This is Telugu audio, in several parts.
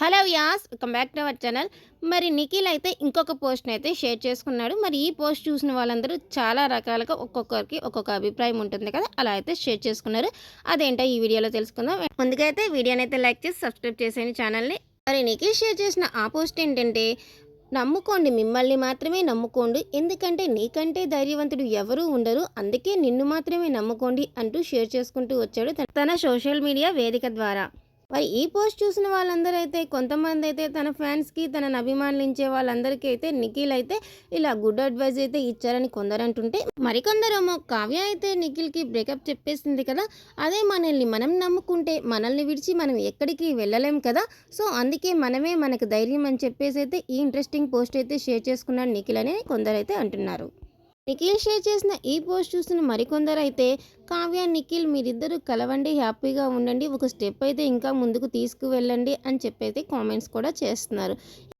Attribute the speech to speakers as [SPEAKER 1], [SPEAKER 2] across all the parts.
[SPEAKER 1] Hello as welcome back to our channel. మరి నిఖిల్ అయితే ఇంకొక పోస్ట్ని అయితే షేర్ చేసుకున్నాడు. మరి ఈ పోస్ట్ చూసిన వాళ్ళందరూ చాలా రకాలుగా ఒక్కొక్కరికి ఒక్కొక్క అభిప్రాయం ఉంటుంది కదా అలా అయితే షేర్ చేసుకున్నారు. అదేంటో ఈ వీడియోలో తెలుసుకుందాం. ముందుకైతే వీడియోని అయితే లైక్ చేసి సబ్స్క్రైబ్ చేసేయండి ఛానల్ని. మరి నిఖిల్ షేర్ చేసిన ఆ పోస్ట్ ఏంటంటే నమ్ముకోండి మిమ్మల్ని మాత్రమే నమ్ముకోండి. ఎందుకంటే నీకంటే ధైర్యవంతుడు ఎవరూ ఉండరు. అందుకే నిన్ను మాత్రమే నమ్ముకోండి అంటూ షేర్ చేసుకుంటూ వచ్చాడు తన- తన సోషల్ మీడియా వేదిక ద్వారా. మరి ఈ పోస్ట్ చూసిన వాళ్ళందరూ అయితే కొంతమంది అయితే తన ఫ్యాన్స్కి తనని అభిమానులించే వాళ్ళందరికీ అయితే నిఖిల్ అయితే ఇలా గుడ్ అడ్వైజ్ అయితే ఇచ్చారని కొందరు అంటుంటే మరికొందరేమో కావ్య అయితే నిఖిల్కి బ్రేకప్ చెప్పేసింది కదా అదే మనల్ని మనం నమ్ముకుంటే మనల్ని విడిచి మనం ఎక్కడికి వెళ్ళలేం కదా. సో అందుకే మనమే మనకు ధైర్యం అని చెప్పేసి అయితే ఈ ఇంట్రెస్టింగ్ పోస్ట్ అయితే షేర్ చేసుకున్నాడు నిఖిల్ అని కొందరైతే అంటున్నారు. నిఖిల్ షేర్ చేసిన ఈ పోస్ట్ చూసిన మరికొందరు అయితే కావ్య నిఖిల్ మీరిద్దరూ కలవండి హ్యాపీగా ఉండండి ఒక స్టెప్ అయితే ఇంకా ముందుకు తీసుకువెళ్ళండి అని చెప్పైతే కామెంట్స్ కూడా చేస్తున్నారు.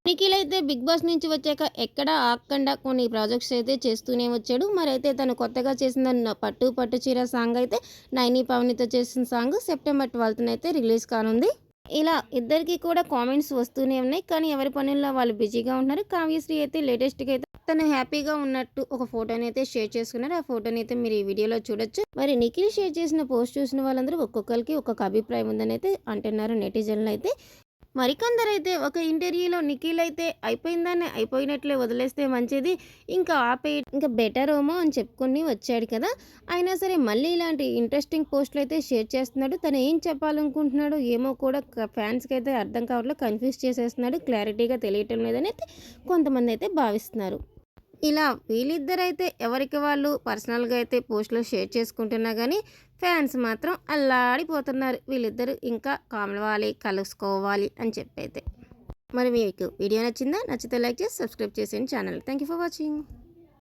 [SPEAKER 1] నిఖిల్ అయితే బిగ్ బాస్ నుంచి వచ్చాక ఎక్కడ ఆకుండా కొన్ని ప్రాజెక్ట్స్ అయితే చేస్తూనే వచ్చాడు. మరి అయితే తను కొత్తగా చేసిన పట్టు పట్టు చీర సాంగ్ అయితే నైని పవనితో చేసిన సాంగ్ సెప్టెంబర్ ట్వెల్త్న అయితే రిలీజ్ కానుంది. ఇలా ఇద్దరికి కూడా కామెంట్స్ వస్తూనే ఉన్నాయి. కానీ ఎవరి పనుల్లో వాళ్ళు బిజీగా ఉన్నారు కావ్యశ్రీ అయితే లేటెస్ట్గా అయితే తను హ్యాపీగా ఉన్నట్టు ఒక ఫోటోని అయితే షేర్ చేసుకున్నారు. ఆ ఫోటోని అయితే మీరు ఈ వీడియోలో చూడొచ్చు. మరి నిఖిల్ షేర్ చేసిన పోస్ట్ చూసిన వాళ్ళందరూ ఒక్కొక్కరికి ఒక్కొక్క అభిప్రాయం ఉందని అయితే అంటున్నారు నెటిజన్లు అయితే. మరికొందరైతే ఒక ఇంటర్వ్యూలో నిఖిల్ అయితే అయిపోయిందని అయిపోయినట్లే వదిలేస్తే మంచిది. ఇంకా ఆపే ఇంకా బెటర్ ఏమో అని చెప్పుకొని వచ్చాడు కదా. అయినా సరే మళ్ళీ ఇలాంటి ఇంట్రెస్టింగ్ పోస్టులు అయితే షేర్ చేస్తున్నాడు. తను ఏం చెప్పాలనుకుంటున్నాడో ఏమో కూడా ఫ్యాన్స్కి అయితే అర్థం కావట్లేదు కన్ఫ్యూజ్ చేసేస్తున్నాడు. క్లారిటీగా తెలియటం లేదని అయితే కొంతమంది అయితే భావిస్తున్నారు. ఇలా వీళ్ళిద్దరైతే ఎవరికి వాళ్ళు పర్సనల్గా అయితే పోస్టులు షేర్ చేసుకుంటున్నా కానీ ఫ్యాన్స్ మాత్రం అల్లాడిపోతున్నారు. వీళ్ళిద్దరు ఇంకా కామలవాలి కలుసుకోవాలి అని చెప్పైతే. మరి మీకు వీడియో నచ్చిందా? నచ్చితే లైక్ చేసి సబ్స్క్రైబ్ చేసేయండి channel. Thank you for watching.